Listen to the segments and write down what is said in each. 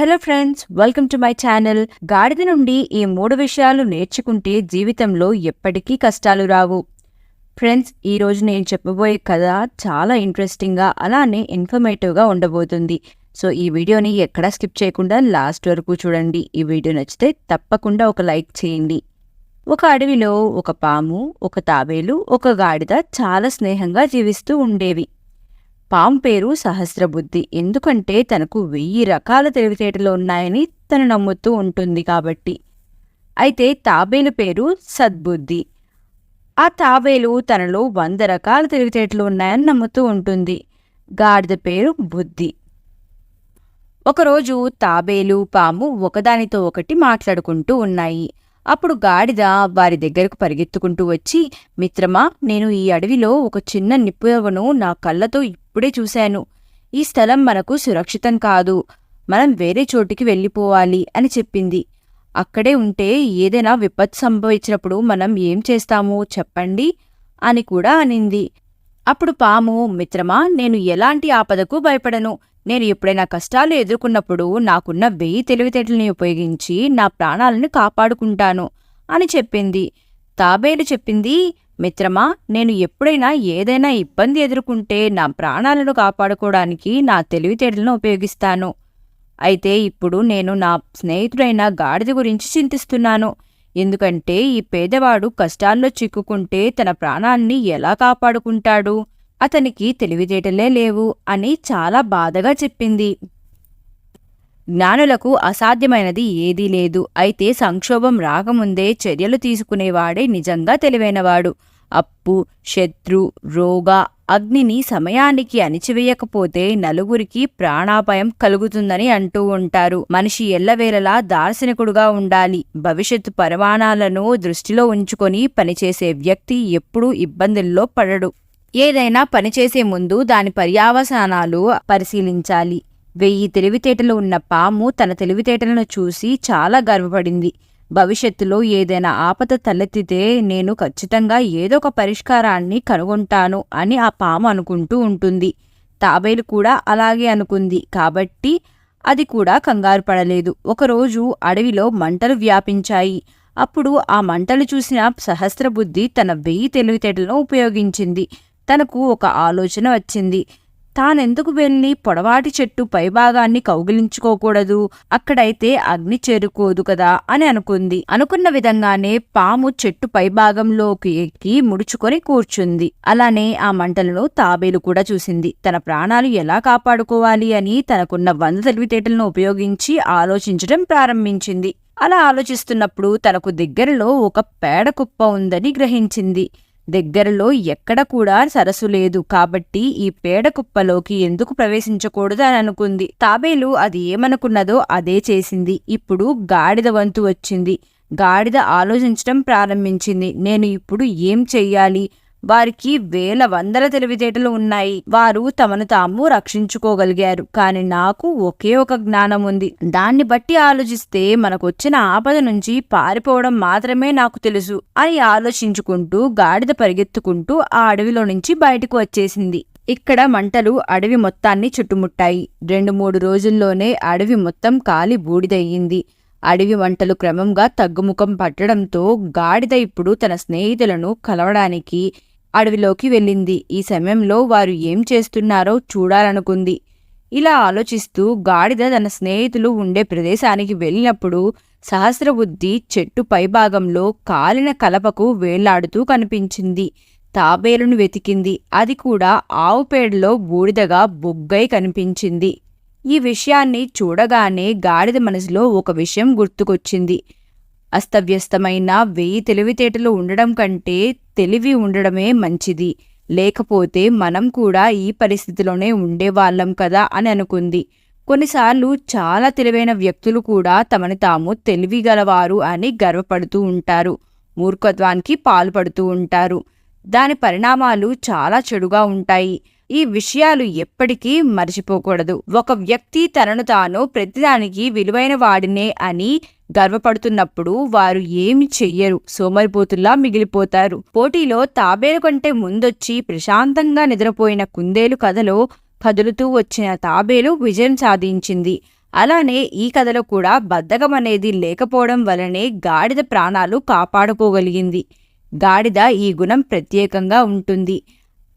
Hello friends welcome to my channel. గాడిద నుండి ఈ మూడు విషయాలు నేర్చుకుంటే జీవితంలో ఎప్పటికీ కష్టాలు రావు. ఫ్రెండ్స్ ఈ రోజు నేను చెప్పబోయే కథ చాలా ఇంట్రెస్టింగ్గా అలానే ఇన్ఫర్మేటివ్గా ఉండబోతుంది. సో ఈ వీడియోని ఎక్కడా స్కిప్ చేయకుండా లాస్ట్ వరకు చూడండి. ఈ వీడియో నచ్చితే తప్పకుండా ఒక లైక్ చేయండి. ఒక అడవిలో ఒక పాము ఒక తాబేలు ఒక గాడిద చాలా స్నేహంగా జీవిస్తూ ఉండేవి. పాము పేరు సహస్రబుద్ధి. ఎందుకంటే తనకు వెయ్యి రకాల తెలివితేటలు ఉన్నాయని తను నమ్ముతూ ఉంటుంది కాబట్టి. అయితే తాబేలు పేరు సద్బుద్ధి. ఆ తాబేలు తనలో వంద రకాల తెలివితేటలు ఉన్నాయని నమ్ముతూ ఉంటుంది. గాడిద పేరు బుద్ధి. ఒకరోజు తాబేలు పాము ఒకదానితో ఒకటి మాట్లాడుకుంటూ ఉన్నాయి. అప్పుడు గాడిద వారి దగ్గరకు పరిగెత్తుకుంటూ వచ్చి మిత్రమా నేను ఈ అడవిలో ఒక చిన్న నిప్పుయవను నా కళ్ళతో ఇప్పుడే చూశాను. ఈ స్థలం మనకు సురక్షితం కాదు. మనం వేరే చోటికి వెళ్ళిపోవాలి అని చెప్పింది. అక్కడే ఉంటే ఏదైనా విపత్తు సంభవించినప్పుడు మనం ఏం చేస్తాము చెప్పండి అని కూడా అనింది. అప్పుడు పాము మిత్రమా నేను ఎలాంటి ఆపదకు భయపడను. నేను ఎప్పుడైనా కష్టాలు ఎదుర్కొన్నప్పుడు నాకున్న వెయ్యి తెలివితేటల్ని ఉపయోగించి నా ప్రాణాలను కాపాడుకుంటాను అని చెప్పింది. తాబేలు చెప్పింది మిత్రమా నేను ఎప్పుడైనా ఏదైనా ఇబ్బంది ఎదుర్కొంటే నా ప్రాణాలను కాపాడుకోవడానికి నా తెలివితేటలను ఉపయోగిస్తాను. అయితే ఇప్పుడు నేను నా స్నేహితుడైన గాడిద గురించి చింతిస్తున్నాను. ఎందుకంటే ఈ పేదవాడు కష్టాల్లో చిక్కుకుంటే తన ప్రాణాన్ని ఎలా కాపాడుకుంటాడు? అతనికి తెలివితేటలే లేవు అని చాలా బాధగా చెప్పింది. జ్ఞానులకు అసాధ్యమైనది ఏదీ లేదు. అయితే సంక్షోభం రాకముందే చర్యలు తీసుకునేవాడే నిజంగా తెలివైనవాడు. అప్పు శత్రు రోగ అగ్నిని సమయానికి అణిచివేయకపోతే నలుగురికి ప్రాణాపాయం కలుగుతుందని అంటూ ఉంటారు. మనిషి ఎల్లవేళలా దార్శనికుడుగా ఉండాలి. భవిష్యత్తు పరిమాణాలను దృష్టిలో ఉంచుకొని పనిచేసే వ్యక్తి ఎప్పుడూ ఇబ్బందుల్లో పడడు. ఏదైనా పనిచేసే ముందు దాని పర్యావసానాలు పరిశీలించాలి. వెయ్యి తెలివితేటలు ఉన్న పాము తన తెలివితేటలను చూసి చాలా గర్వపడింది. భవిష్యత్తులో ఏదైనా ఆపద తలెత్తితే నేను ఖచ్చితంగా ఏదో ఒక పరిష్కారాన్ని కనుగొంటాను అని ఆ పాము అనుకుంటూ ఉంటుంది. తాబేలు కూడా అలాగే అనుకుంది. కాబట్టి అది కూడా కంగారు పడలేదు. ఒకరోజు అడవిలో మంటలు వ్యాపించాయి. అప్పుడు ఆ మంటలు చూసిన సహస్రబుద్ధి తన వెయ్యి తెలివితేటలను ఉపయోగించింది. తనకు ఒక ఆలోచన వచ్చింది. తానెందుకు వెళ్ళి పొడవాటి చెట్టు పైభాగాన్ని కౌగిలించుకోకూడదు? అక్కడైతే అగ్ని చేరుకోదు కదా అని అనుకుంది. అనుకున్న విధంగానే పాము చెట్టు పైభాగంలోకి ఎక్కి ముడుచుకొని కూర్చుంది. అలానే ఆ మంటలను తాబేలు కూడా చూసింది. తన ప్రాణాలు ఎలా కాపాడుకోవాలి అని తనకున్న వంద తెలివితేటలను ఉపయోగించి ఆలోచించడం ప్రారంభించింది. అలా ఆలోచిస్తున్నప్పుడు తనకు దగ్గరలో ఒక పేడ కుప్ప ఉందని గ్రహించింది. దగ్గరలో ఎక్కడ కూడా సరస్సు లేదు. కాబట్టి ఈ పేడ కుప్పలోకి ఎందుకు ప్రవేశించకూడదు అని అనుకుంది. తాబేలు అది ఏమనుకున్నదో అదే చేసింది. ఇప్పుడు గాడిద వంతు వచ్చింది. గాడిద ఆలోచించడం ప్రారంభించింది. నేను ఇప్పుడు ఏం చెయ్యాలి? వారికి వేల వందల తెలివితేటలు ఉన్నాయి. వారు తమను తాము రక్షించుకోగలిగారు. కానీ నాకు ఒకే ఒక జ్ఞానం ఉంది. దాన్ని బట్టి ఆలోచిస్తే మనకొచ్చిన ఆపద నుంచి పారిపోవడం మాత్రమే నాకు తెలుసు అని ఆలోచించుకుంటూ గాడిద పరిగెత్తుకుంటూ ఆ అడవిలో నుంచి బయటకు వచ్చేసింది. ఇక్కడ మంటలు అడవి మొత్తాన్ని చుట్టుముట్టాయి. రెండు మూడు రోజుల్లోనే అడవి మొత్తం కాలి బూడిదయ్యింది. అడవి మంటలు క్రమంగా తగ్గుముఖం పట్టడంతో గాడిద ఇప్పుడు తన స్నేహితులను కలవడానికి అడవిలోకి వెళ్ళింది. ఈ సమయంలో వారు ఏం చేస్తున్నారో చూడాలనుకుంది. ఇలా ఆలోచిస్తూ గాడిద తన స్నేహితులు ఉండే ప్రదేశానికి వెళ్ళినప్పుడు సహస్రబుద్ధి చెట్టు పైభాగంలో కాలిన కలపకు వేలాడుతూ కనిపించింది. తాబేలును వెతికింది. అది కూడా ఆవు పేడలో బూడిదగా బొగ్గై కనిపించింది. ఈ విషయాన్ని చూడగానే గాడిద మనసులో ఒక విషయం గుర్తుకొచ్చింది. అస్తవ్యస్తమైన వెయ్యి తెలివితేటలు ఉండడం కంటే తెలివి ఉండడమే మంచిది. లేకపోతే మనం కూడా ఈ పరిస్థితిలోనే ఉండేవాళ్ళం కదా అని అనుకుంది. కొన్నిసార్లు చాలా తెలివైన వ్యక్తులు కూడా తమని తాము తెలివిగలవారు అని గర్వపడుతూ ఉంటారు. మూర్ఖత్వానికి పాల్పడుతూ ఉంటారు. దాని పరిణామాలు చాలా చెడుగా ఉంటాయి. ఈ విషయాలు ఎప్పటికీ మర్చిపోకూడదు. ఒక వ్యక్తి తనను తాను ప్రతిదానికి విలువైన వాడినే అని గర్వపడుతున్నప్పుడు వారు ఏమి చెయ్యరు. సోమరిపోతుల్లా మిగిలిపోతారు. పోటీలో తాబేలు కంటే ముందొచ్చి ప్రశాంతంగా నిద్రపోయిన కుందేలు కథలో కదులుతూ వచ్చిన తాబేలు విజయం సాధించింది. అలానే ఈ కథలో కూడా బద్ధకం అనేది లేకపోవడం వలనే గాడిద ప్రాణాలు కాపాడుకోగలిగింది. గాడిద ఈ గుణం ప్రత్యేకంగా ఉంటుంది.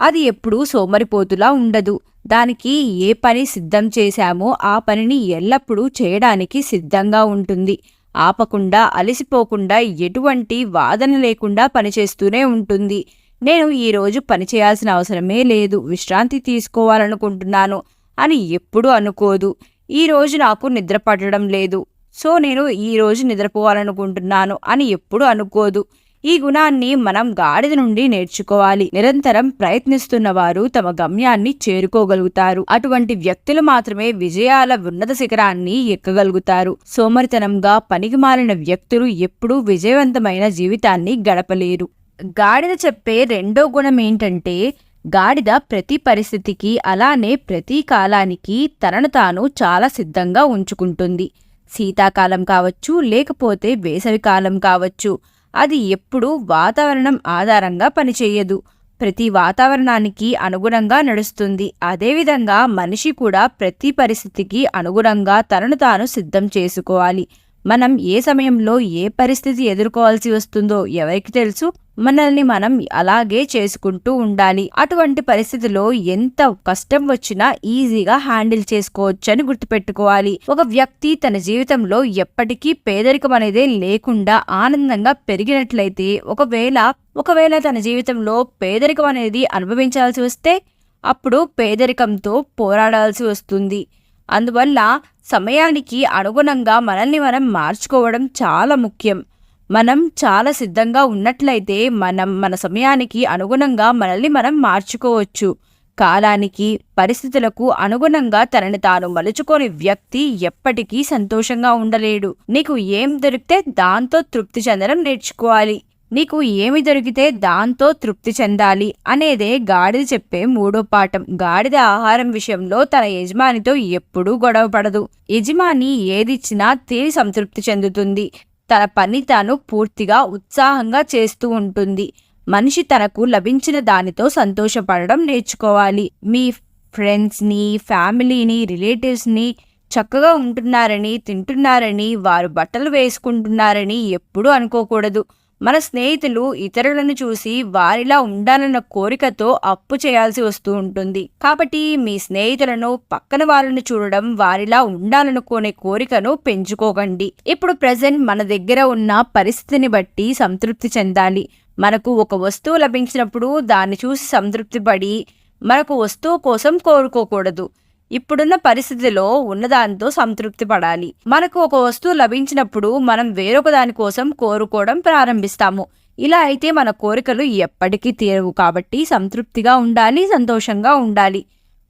అది ఎప్పుడూ సోమరిపోతులా ఉండదు. దానికి ఏ పని సిద్ధం చేశామో ఆ పనిని ఎల్లప్పుడూ చేయడానికి సిద్ధంగా ఉంటుంది. ఆపకుండా అలసిపోకుండా ఎటువంటి వాదన లేకుండా పనిచేస్తూనే ఉంటుంది. నేను ఈరోజు పని చేయాల్సిన అవసరమే లేదు. విశ్రాంతి తీసుకోవాలనుకుంటున్నాను అని ఎప్పుడూ అనుకోదు. ఈ రోజు నాకు నిద్ర పట్టడం లేదు. సో నేను ఈ రోజు నిద్రపోవాలనుకుంటున్నాను అని ఎప్పుడూ అనుకోదు. ఈ గుణాన్ని మనం గాడిద నుండి నేర్చుకోవాలి. నిరంతరం ప్రయత్నిస్తున్న వారు తమ గమ్యాన్ని చేరుకోగలుగుతారు. అటువంటి వ్యక్తులు మాత్రమే విజయాల ఉన్నత శిఖరాన్ని ఎక్కగలుగుతారు. సోమరితనంగా పనికిమాలిన వ్యక్తులు ఎప్పుడూ విజయవంతమైన జీవితాన్ని గడపలేరు. గాడిద చెప్పే రెండో గుణం ఏంటంటే గాడిద ప్రతి పరిస్థితికి అలానే ప్రతి కాలానికి తనను తాను చాలా సిద్ధంగా ఉంచుకుంటుంది. శీతాకాలం కావచ్చు లేకపోతే వేసవికాలం కావచ్చు. అది ఎప్పుడూ వాతావరణం ఆధారంగా పనిచేయదు. ప్రతి వాతావరణానికి అనుగుణంగా నడుస్తుంది. అదేవిధంగా మనిషి కూడా ప్రతి పరిస్థితికి అనుగుణంగా తనను తాను సిద్ధం చేసుకోవాలి. మనం ఏ సమయంలో ఏ పరిస్థితి ఎదుర్కోవాల్సి వస్తుందో ఎవరికి తెలుసు? మనల్ని మనం అలాగే చేసుకుంటూ ఉండాలి. అటువంటి పరిస్థితిలో ఎంత కష్టం వచ్చినా ఈజీగా హ్యాండిల్ చేసుకోవచ్చని గుర్తుపెట్టుకోవాలి. ఒక వ్యక్తి తన జీవితంలో ఎప్పటికీ పేదరికం అనేదే లేకుండా ఆనందంగా పెరిగినట్లయితే ఒకవేళ ఒకవేళ తన జీవితంలో పేదరికం అనేది అనుభవించాల్సి వస్తే అప్పుడు పేదరికంతో పోరాడాల్సి వస్తుంది. అందువల్ల సమయానికి అనుగుణంగా మనల్ని మనం మార్చుకోవడం చాలా ముఖ్యం. మనం చాలా సిద్ధంగా ఉన్నట్లయితే మనం మన సమయానికి అనుగుణంగా మనల్ని మనం మార్చుకోవచ్చు. కాలానికి పరిస్థితులకు అనుగుణంగా తనని తాను మలుచుకొని వ్యక్తి ఎప్పటికీ సంతోషంగా ఉండలేడు. నీకు ఏం దొరికితే దాంతో తృప్తి చెందడం నేర్చుకోవాలి. నీకు ఏమి దొరికితే దాంతో తృప్తి చెందాలి అనేదే గాడిద చెప్పే మూడో పాఠం. గాడిద ఆహారం విషయంలో తన యజమానితో ఎప్పుడూ గొడవ పడదు. యజమాని ఏదిచ్చినా తిని సంతృప్తి చెందుతుంది. తన పని తాను పూర్తిగా ఉత్సాహంగా చేస్తూ ఉంటుంది. మనిషి తనకు లభించిన దానితో సంతోషపడడం నేర్చుకోవాలి. మీ ఫ్రెండ్స్ని ఫ్యామిలీని రిలేటివ్స్ని చక్కగా ఉంటున్నారని తింటున్నారని వారు బట్టలు వేసుకుంటున్నారని ఎప్పుడూ అనుకోకూడదు. మన స్నేహితులు ఇతరులను చూసి వారిలా ఉండాలన్న కోరికతో అప్పు చేయాల్సి వస్తూ ఉంటుంది. కాబట్టి మీ స్నేహితులను పక్కన వాళ్ళని చూడడం వారిలా ఉండాలనుకునే కోరికను పెంచుకోకండి. ఇప్పుడు ప్రజెంట్ మన దగ్గర ఉన్న పరిస్థితిని బట్టి సంతృప్తి చెందాలి. మనకు ఒక వస్తువు లభించినప్పుడు దాన్ని చూసి సంతృప్తి పడి మనకు వస్తువు కోసం కోరుకోకూడదు. ఇప్పుడున్న పరిస్థితిలో ఉన్నదానితో సంతృప్తి పడాలి. మనకు ఒక వస్తువు లభించినప్పుడు మనం వేరొక దాని కోసం కోరుకోవడం ప్రారంభిస్తాము. ఇలా అయితే మన కోరికలు ఎప్పటికీ తీరవు కాబట్టి సంతృప్తిగా ఉండాలి సంతోషంగా ఉండాలి.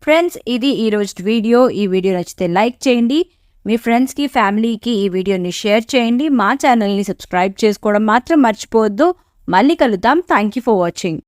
ఫ్రెండ్స్ ఇది ఈరోజు వీడియో. ఈ వీడియో నచ్చితే లైక్ చేయండి. మీ ఫ్రెండ్స్కి ఫ్యామిలీకి ఈ వీడియోని షేర్ చేయండి. మా ఛానల్ని సబ్స్క్రైబ్ చేసుకోవడం మాత్రం మర్చిపోవద్దు. మళ్ళీ కలుద్దాం. Thank you for watching.